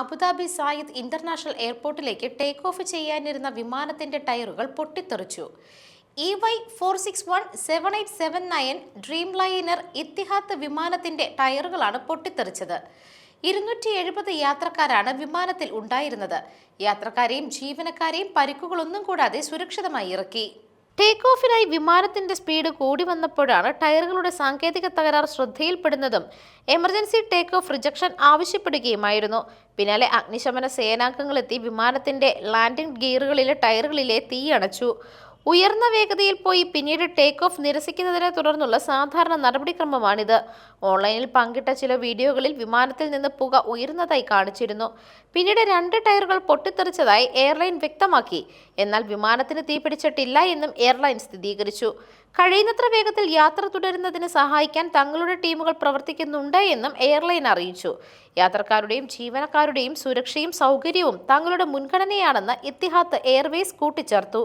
Abu Dhabi Zayed international എയർപോർട്ടിലേക്ക് take off ചെയ്യാനിരുന്ന വിമാനത്തിന്റെ ടയറുകൾ പൊട്ടിത്തെറിച്ചു. E Y four six one seven eight seven nine Dreamliner Etihad വിമാനത്തിന്റെ ടയറുകളാണ് പൊട്ടിത്തെറിച്ചത്. ഇരുന്നൂറ്റി എഴുപത് യാത്രക്കാരാണ് വിമാനത്തിൽ ഉണ്ടായിരുന്നത്. യാത്രക്കാരെയും ജീവനക്കാരെയും പരിക്കുകളൊന്നും കൂടാതെ സുരക്ഷിതമായി ഇറക്കി. ടേക്ക് ഓഫിനായി വിമാനത്തിന്റെ സ്പീഡ് കൂടി വന്നപ്പോഴാണ് ടയറുകളുടെ സാങ്കേതിക തകരാർ ശ്രദ്ധയിൽപ്പെടുന്നതും എമർജൻസി ടേക്ക് ഓഫ് റിജക്ഷൻ ആവശ്യപ്പെടുകയുമായിരുന്നു. പിന്നാലെ അഗ്നിശമന സേനാംഗങ്ങളെത്തി വിമാനത്തിന്റെ ലാൻഡിംഗ് ഗിയറുകളിലെ ടയറുകളിലെ തീ അണച്ചു. ഉയർന്ന വേഗതയിൽ പോയി പിന്നീട് ടേക്ക് ഓഫ് നിരസിക്കുന്നതിനെ തുടർന്നുള്ള സാധാരണ നടപടിക്രമമാണിത്. ഓൺലൈനിൽ പങ്കിട്ട ചില വീഡിയോകളിൽ വിമാനത്തിൽ നിന്ന് പുക ഉയർന്നതായി കാണിച്ചിരുന്നു. പിന്നീട് രണ്ട് ടയറുകൾ പൊട്ടിത്തെറിച്ചതായി എയർലൈൻ വ്യക്തമാക്കി. എന്നാൽ വിമാനത്തിന് തീപിടിച്ചിട്ടില്ല എന്നും എയർലൈൻ സ്ഥിരീകരിച്ചു. കഴിയുന്നത്ര വേഗത്തിൽ യാത്ര തുടരുന്നതിന് സഹായിക്കാൻ തങ്ങളുടെ ടീമുകൾ പ്രവർത്തിക്കുന്നുണ്ട് എന്നും എയർലൈൻ അറിയിച്ചു. യാത്രക്കാരുടെയും ജീവനക്കാരുടെയും സുരക്ഷയും സൗകര്യവും തങ്ങളുടെ മുൻഗണനയാണെന്ന് ഇത്തിഹാത്ത് എയർവേസ് കൂട്ടിച്ചേർത്തു.